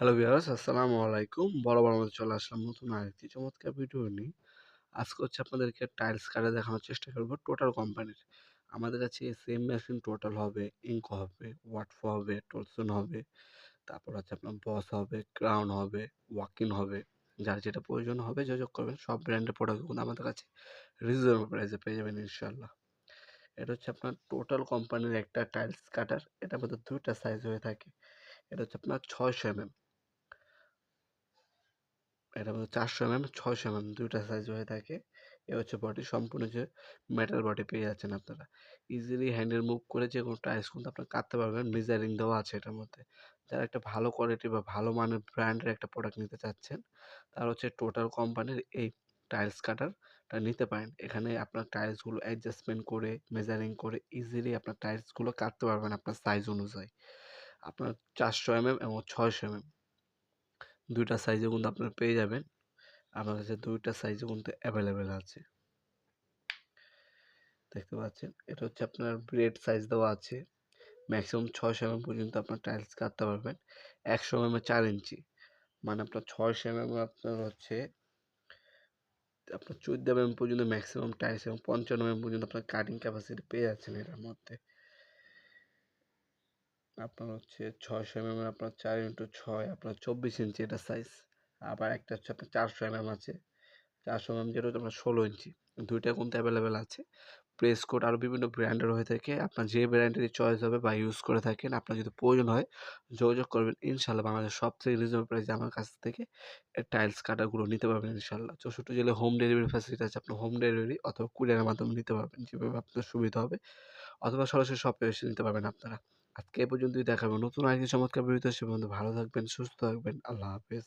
Hello viewers, আসসালামু আলাইকুম। বড় বড় মধ্যে চলে আসলাম নতুন আরেকটি চমৎকার ভিডিও নিয়ে। আজকে হচ্ছে আপনাদেরকে টাইলস কাটে দেখানোর চেষ্টা করব টোটাল কোম্পানির আমাদের কাছে সেম মেশিন টোটাল হবে ইঙ্ক হবে ওয়াটফো হবে টলসন হবে, তারপর হচ্ছে আপনার বস হবে ক্রাউন হবে ওয়াকিন হবে। যার যেটা প্রয়োজন হবে যোগাযোগ করবেন, সব ব্র্যান্ডের প্রোডাক্ট কিন্তু আমাদের কাছে রিজনেবল প্রাইসে পেয়ে যাবেন ইনশাল্লাহ এটা হচ্ছে আপনার টোটাল কোম্পানির একটা টাইলস কাটার এটার মধ্যে দুইটা সাইজ হয়ে থাকে। এটা হচ্ছে আপনার ছয়শো এমএম। এটা মধ্যে চারশো এমএম, ছয়শো এমএম দুইটা সাইজ হয়ে থাকে। এ হচ্ছে বডি সম্পূর্ণ যে মেটাল বডি পেয়ে যাচ্ছেন আপনারা। ইজিলি হ্যান্ডেল মুভ করে যে কোনো টাইলস কিন্তু আপনারা কাটতে পারবেন। মেজারিং দেওয়া আছে এটার মধ্যে। যারা একটা ভালো কোয়ালিটি বা ভালো মানের ব্র্যান্ডের একটা প্রোডাক্ট নিতে চাচ্ছেন, তার হচ্ছে টোটাল কোম্পানির এই টাইলস কাটারটা নিতে পারেন। এখানে আপনার টাইলসগুলো অ্যাডজাস্টমেন্ট করে মেজারিং করে ইজিলি আপনার টাইলসগুলো কাটতে পারবেন আপনার সাইজ অনুযায়ী। আপনার চারশো এমএম এবং ছয়শো এমএম। দুইটা সাইজে কিন্তু আপনারা পেয়ে যাবেন। আমার কাছে দুইটা সাইজে কিন্তু অ্যাভেলেবেল আছে। দেখতে পাচ্ছেন? এটা হচ্ছে আপনার ব্রেড সাইজ দেওয়া আছে। ম্যাক্সিমাম ছয়শো এমএম পর্যন্ত আপনার টাইলস কাটতে পারবেন। একশো এম চার ইঞ্চি। মানে আপনার ছয়শো এমএম আপনার হচ্ছে, আপনার চোদ্দ এমএম পর্যন্ত ম্যাক্সিমাম টাইলস এবং পঞ্চান্ন এমএম পর্যন্ত আপনার কাটিং ক্যাপাসিটি পেয়ে যাচ্ছেন এটার মধ্যে। আপনার হচ্ছে ছয়শো এম এম আপনার চার ইন্টু ছয়, আপনার চব্বিশ ইঞ্চি এটা সাইজ আবার একটা হচ্ছে আপনার চারশো এম এম আছে। চারশো এম এম যেটা হচ্ছে আপনার ষোলো ইঞ্চি। দুইটা কিন্তু অ্যাভেলেবেল আছে। প্রেস কোড আরও বিভিন্ন ব্র্যান্ডের হয়ে থাকে। আপনার যে ব্র্যান্ডেরই চয়েস হবে বা ইউজ করে থাকেন, আপনার যদি প্রয়োজন হয়, যোগাযোগ করবেন ইনশাল্লাহ বাংলাদেশের সব থেকে রিজনেবল প্রাইসে আমার কাছ থেকে টাইলস কাটারগুলো নিতে পারবেন ইনশাল্লাহ। চৌষট্টি জেলে হোম ডেলিভারি ফ্যাসিলিটি আছে, আপনি হোম ডেলিভারি অথবা কুরিয়ারের মাধ্যমে নিতে পারবেন। যেভাবে আপনার সুবিধা হবে, অথবা সরাসরি শপে এসে নিতে পারবেন আপনারা। আজকে এ পর্যন্তই দেখাবো। নতুন আরেকটি চমৎকার ভিডিওতে সে পর্যন্ত ভালো থাকবেন, সুস্থ থাকবেন। আল্লাহ হাফেজ।